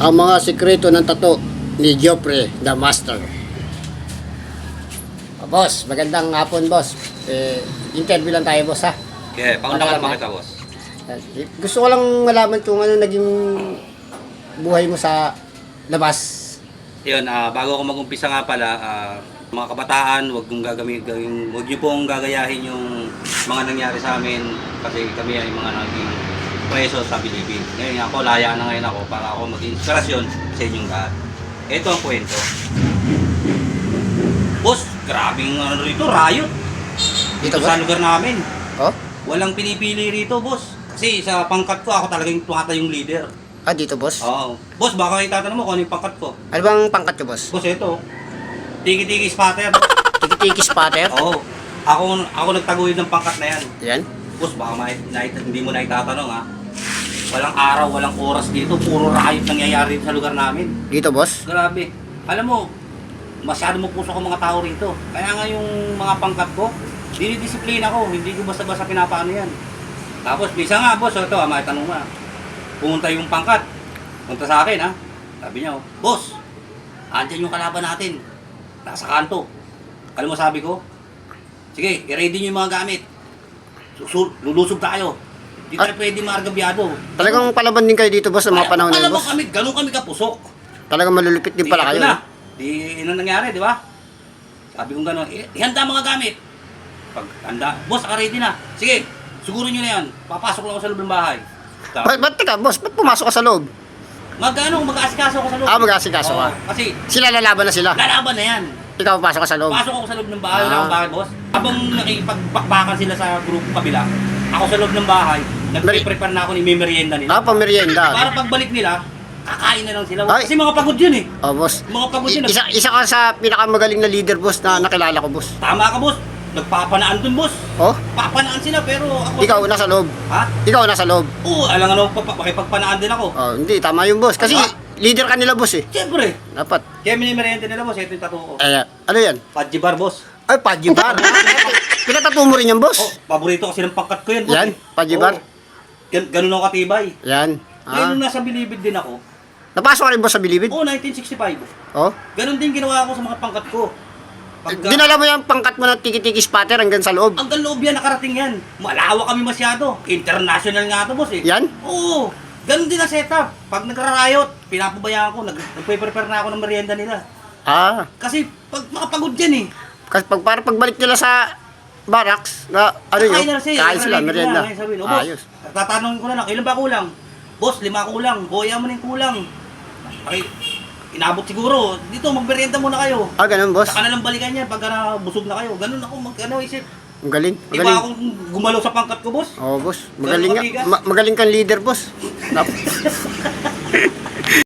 ang mga sikreto ng tato ni Joffrey the Master. Ah, boss, magandang hapon, boss. Eh, interview lang tayo, boss, ha? Okay, paundangan mo kita, boss. Eh, Gusto ko lang malaman kung ano naging buhay mo sa labas. Yun, ah, bago ako mag-umpisa nga pala, ah, mga kabataan, wag kong gagamit, gawin, wag niyo pong gagayahin yung mga nangyari sa amin kasi kami ay mga naging preso sa Bilibid. Ngayon ako, laya na ngayon ako para ako maging inspirasyon sa inyong lahat. Ito ang kwento. Boss, grabing ano rito, riot. Dito, boss? sa lugar namin. Oh? Walang pinipili rito, boss. Kasi sa pangkat ko, ako talagang tuwata yung leader. Ah, dito, boss? Oo. Boss, baka itatanong mo kung ano yung pangkat ko. Ano bang pangkat ko, boss? Boss, ito. Tiki-tiki spotter. Tiki-tiki spotter? Oo. Ako, ako nagtaguyod ng pangkat na yan. Yan. Boss, baka ma- na, hindi mo na itatanong ha. Walang araw, walang oras dito. Puro riot nangyayari sa lugar namin. Dito, boss? Grabe. Alam mo, masyado mo puso ko mga tao rito. Kaya nga yung mga pangkat ko, dinidisiplina ko. Hindi ko basta-basta pinapaano yan. Tapos, bisa nga, boss, ito, ah, may tanong mo. ah. Pumunta yung pangkat. Punta sa akin, ha. Sabi niya, oh, boss, andyan yung kalaban natin. Nasa kanto. Alam mo sabi ko? Sige, i-ready niyo yung mga gamit. Susul, lulusog tayo. Hindi tayo pwede margabyado. Talagang palaban din kayo dito, boss, sa mga panahon na yun, Alam mo boss? kami, ganun kami kapusok. Talagang malulupit din pala kayo. Na. eh. Di, ano nangyari, di ba? Sabi kong gano'n, "I- ihanda mga gamit. Pag handa, boss, ready na. Sige, siguro nyo na yan. Papasok lang ako sa loob ng bahay. Ba't, ba't, teka, boss, ba't pumasok ka sa loob? Mag-ano, mag-aasikaso ako sa loob. Ah, mag-aasikaso ka. Oo, Kasi, Sila lalaban na sila. lalaban na yan. Ikaw papasok ka sa loob. Pasok ako sa loob ng bahay, Ah. akong bahay, boss. Habang nakipagbakbakan sila sa grupo kabila, ako sa loob ng bahay, nagpe-prepare na ako ni merienda nila. Ah, pamerienda. Para pagbalik nila, kakain na lang sila. Ay. Kasi mga pagod yun eh. Oh, boss. Mga pagod yun. Isa, isa ka sa pinakamagaling na leader, boss, na nakilala ko, boss. Tama ka, boss. Nagpapanaan dun, boss. Oh? Papanaan sila pero ako... Ikaw nasa loob. Ha? Ikaw nasa loob. Oo, alam nga naman, pa- makipagpanaan din ako. Oh, hindi, tama yung boss. Kasi Ano? leader ka nila, boss eh. Siyempre. Dapat. Kaya minimeriente nila, boss. Ito yung tattoo ko. Eh, ano yan? Pajibar, boss. Ay, pajibar. Pinatato mo rin yan, boss. Oh, paborito kasi ng pangkat ko yan, boss. Yan, eh. pajibar. Gan ganun ako katibay. Yan. Ngayon, Ah. nung nasa Bilibid din ako, Napasok ka rin, boss, sa Bilibid? oo, 1965. Oh? Ganun din ginawa ko sa mga pangkat ko. Pagka, Dinala mo yung pangkat mo ng tiki-tiki spotter hanggang sa loob. hanggang loob yan, nakarating yan. Malawak kami masyado. International nga to, boss eh. Yan? Oo. Ganun din ang setup. Pag nagrarayot, pinapabayaan ko, nag- nagpe-prepare na ako ng merienda nila. Ah. Kasi pag makapagod yan eh. Kasi pag, para pagbalik nila sa barracks, na ano yun? Kain na sila. Kain sila, merienda. Ayos. tatanungin ko na lang, ilan ba kulang? Boss, lima kulang. Boya mo na yung kulang. Ay, inabot siguro. Dito, magmerienda muna kayo. Ah, ganun, boss. Saka na lang balikan yan pag na busog na kayo. Ganun ako mag ano isip. Ang galing. Di Magaling. ba akong gumalaw sa pangkat ko, boss? Oh, boss. Magaling ka, Ma- magaling kang leader, boss. Nap-